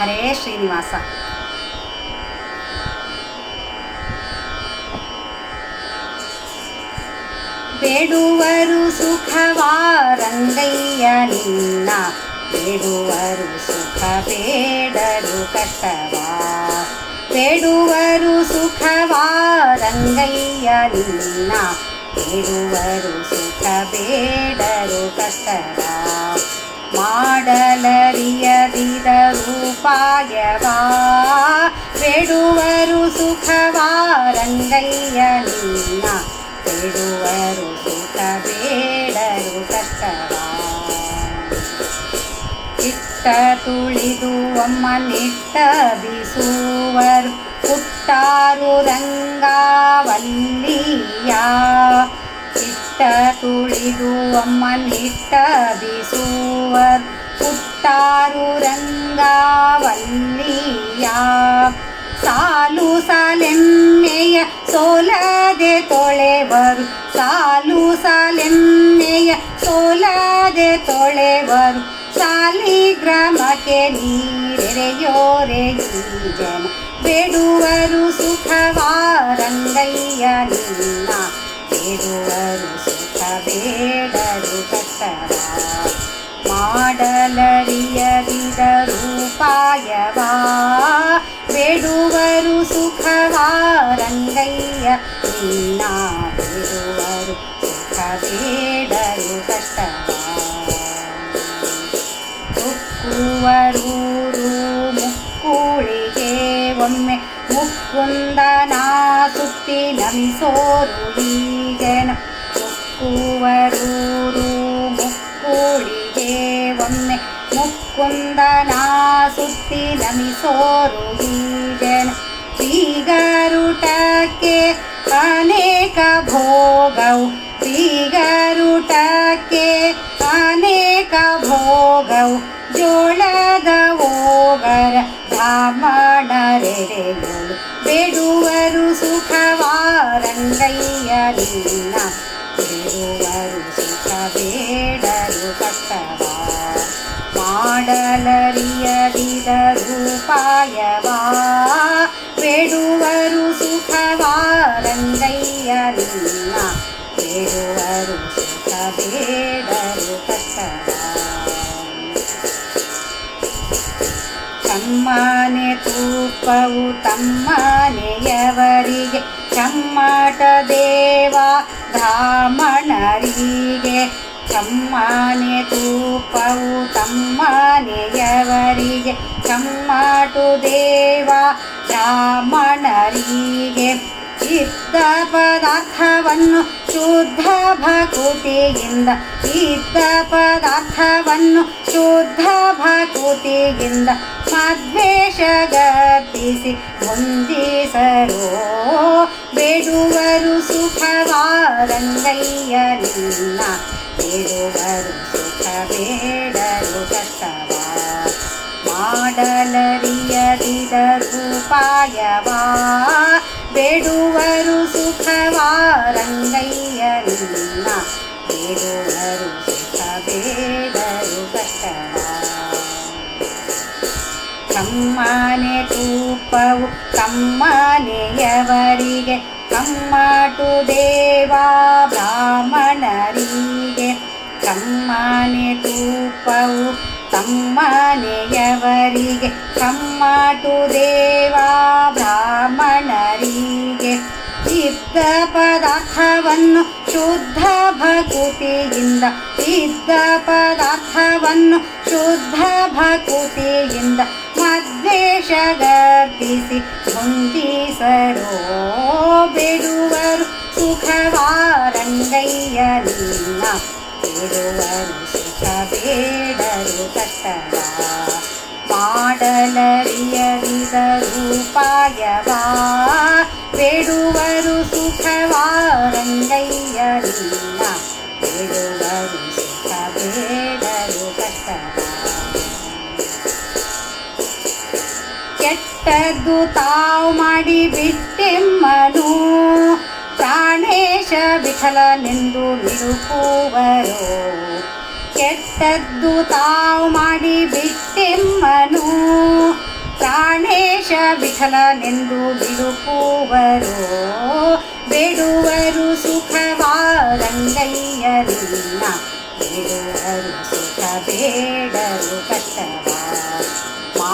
ಹರೇ ಶ್ರೀನಿವಾಸ. ಬೇಡುವರು ಸುಖವಾರಂಗಯ್ಯ ನಿನ್ನ, ಬೇಡುವರು ಸುಖ ಬೇಡರು ಕಷ್ಟವಾ. ಬೇಡುವರು ಸುಖವಾರಂಗಯ್ಯ ನಿನ್ನ, ಬೇಡುವರು ಸುಖ ಬೇಡರು ಕಷ್ಟವಾ. ಮಾಡಲರಿಯದಿದರೂಪಾಯವಾ ಬೇಡುವರು ಸುಖವಾರಂಗಯ್ಯ ನಿನ್ನ ಬೇಡುವರು ಸುಖ ಬೇಡರು ಕಷ್ಟವಾ ಇಟ್ಟ ತುಳಿದು ಅಮ್ಮ ನಿಟ್ಟ ಬಿಸುವರು ಹುಟ್ಟಾರು ರಂಗಾವಲ್ಲಿಯ ಇಟ್ಟ ತುಳಿದು ಅಮ್ಮ ನಿಟ್ಟ ಬಿಸುವರು ಹುಟ್ಟಾರು ರಂಗಾವಲ್ಲಿಯ ಸಾಲು ಸಾಲೆನ್ನೆಯ ಸೋಲದೆ ತೊಳೆವರು. ಸಾಲು ಸಾಲೆನ್ನೆಯ ಸೋಲದೆ ತೊಳೆವರು. ಸಾಲಿಗ್ರಾಮಕ್ಕೆ ನೀರೆರೆಯೋರೆ ಈ ಜನ ಬೇಡುವರು ಸುಖವಾರಂಗಯ್ಯ ನಿನ್ನ ಬೇಡುವರು ಸುಖ ಬೇಡರು ಮಾಡಲರಿಯರಿದ ರೂಪಾಯವಾ ಬೇಡುವರು ಸುಖವಾರಂಗಯ್ಯ ನಿನ್ನ ಬೇಡುವರು ಸುಖ ಬೇಡರು ಕಷ್ಟವಾ ಮುಕ್ಕುವರೂರು ಮುಕ್ಕುಳಿಗೆ ಒಮ್ಮೆ ಮುಕ್ಕುಂದನ ಸುತ್ತಿ ನಮಿಸೋರು ಈ ಜನ ಮುಕ್ಕುವರೂರು ಮುಕ್ಕುಳಿಗೆ ಒಮ್ಮೆ ಮುಕ್ಕುಂದನ ಸುತ್ತಿ ನಮಿಸೋರು ಈ ಜನ ಬೀಗರುಟಕ್ಕೆ ಅನೇಕ ಭೋಗವು ಬೀಗರುಟಕ್ಕೆ ಅನೇಕ ಭೋಗವು ಜೋಳದ ಓಗರ ಬ್ರಾಹ್ಮಣರೆರೆಯೋಳು ಬೇಡುವರು ಸುಖವಾರಂಗಯ್ಯ ನಿನ್ನ ಬೇಡುವರು ಸುಖ ಬೇಡರು ಕಷ್ಟವಾ ಮಾಡಲರಿಯದಿದರೂಪಾಯವಾ ಬೇಡುವರು ಸುಖವಾರಂಗಯ್ಯ ನಿನ್ನ ಬೇಡುವರು ಸುಖ ಬೇಡರು ಕಷ್ಟವಾ ಚಮ್ಮನೆ ತೂಪವು ತಮ್ಮನೆಯವರಿಗೆ, ಚಮ್ಮಟ ದೇವ ಬ್ರಾಹ್ಮಣರಿಗೆ, ಚಮ್ಮನೆ ತೂಪವು ತಮ್ಮನೆಯವರಿಗೆ, ಚಮ್ಮಟು ದೇವ ಬ್ರಾಹ್ಮಣರಿಗೆ. ಚಿತ್ತ ಪದಾರ್ಥವನ್ನು ಶುದ್ಧ ಭಕುತಿಯಿಂದ ಚಿತ್ತ ಪದಾರ್ಥವನ್ನು ಶುದ್ಧ ಭಕೃತಿಯಿಂದ ಮದ್ವೇಷ ಗರ್ಪಿಸಿ ಹೊಂದಿಸರೋ ಬೇಡುವರು ಸುಖವಾರಂಗಯ್ಯ ಬೇಡುವರು ಸುಖ ಬೇಡರು ಕಷ್ಟವ. ಮಾಡಲರಿಯದಿದರೂಪಾಯವಾ ಬೇಡುವರು ಕಮ್ಮನೆ ತೂಪವು ತಮ್ಮನೆಯವರಿಗೆ ಕಮ್ಮಟು ದೇವ ಬ್ರಾಹ್ಮಣರಿಗೆ. ತಮ್ಮನೆ ತೂಪವು ತಮ್ಮನೆಯವರಿಗೆ ಕಮ್ಮಟು ದೇವ ಬ್ರಾಹ್ಮಣರಿಗೆ. ಇದ್ದ ಪದಾರ್ಥವನ್ನು ಶುದ್ಧ ಭಕುತಿಯಿಂದ, ಇದ್ದ ಪದಾರ್ಥವನ್ನು ಶುದ್ಧ ಭಕುತಿಯಿಂದ ಮದ್ವೇಷ ಗರ್ಪಿಸಿ ಹೊಂದಿಸರೋ ಬಿಡುವರು ಸುಖವಾರಂಗಯ್ಯ ನಿನ್ನ ಬಿಡುವರು ಸುಖ ಬೇಡರು ಕಷ್ಟವ ಮಾಡಲರಿಯದಿದರೂಪಾಯವಾ ಬೇಡುವರು ಸುಖವಾರಂಗಯ್ಯ ನಿನ್ನ ಬಿಡುವರು ಸುಖ ಬೇಡರು ಕಷ್ಟವ ಕೆಟ್ಟದ್ದು ತಾವು ಮಾಡಿ ಬಿಟ್ಟೆಮ್ಮನು ಪ್ರಾಣೇಶ ವಿಠಲನೆಂದು ನಿರುಪುವರು ಕೆಟ್ಟದ್ದು ತಾವು ಮಾಡಿ ಬಿಟ್ಟೆಮ್ಮನು ಪ್ರಾಣೇಶ ವಿಠಲನೆಂದು ನಿಂದು ಬೇಡುವರು ಸುಖವಾರಂಗಯ್ಯರಿಲ್ಲ ಬಿಡುವರು ಸುಖ ಬೇಡರು ಕಷ್ಟವ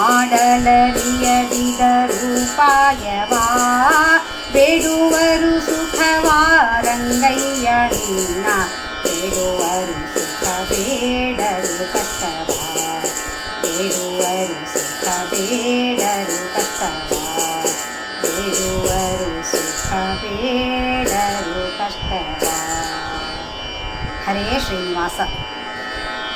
ಮಾಡಲರಿಯದಿದರು ಪಾಯವಾ ಬೇಡುವರು ಸುಖವಾರಂಗಯ್ಯ ನಿನ್ನ ಬೇಡುವರು ಸುಖ ಬೇಡರು ಕಷ್ಟವ? ಬೇಡುವರು ಸುಖ ಬೇಡರು ಕಷ್ಟವ? ಬೇಡುವರು ಸುಖ ಬೇಡರು ಕಷ್ಟವ? ಹರೇ ಶ್ರೀನಿವಾಸ.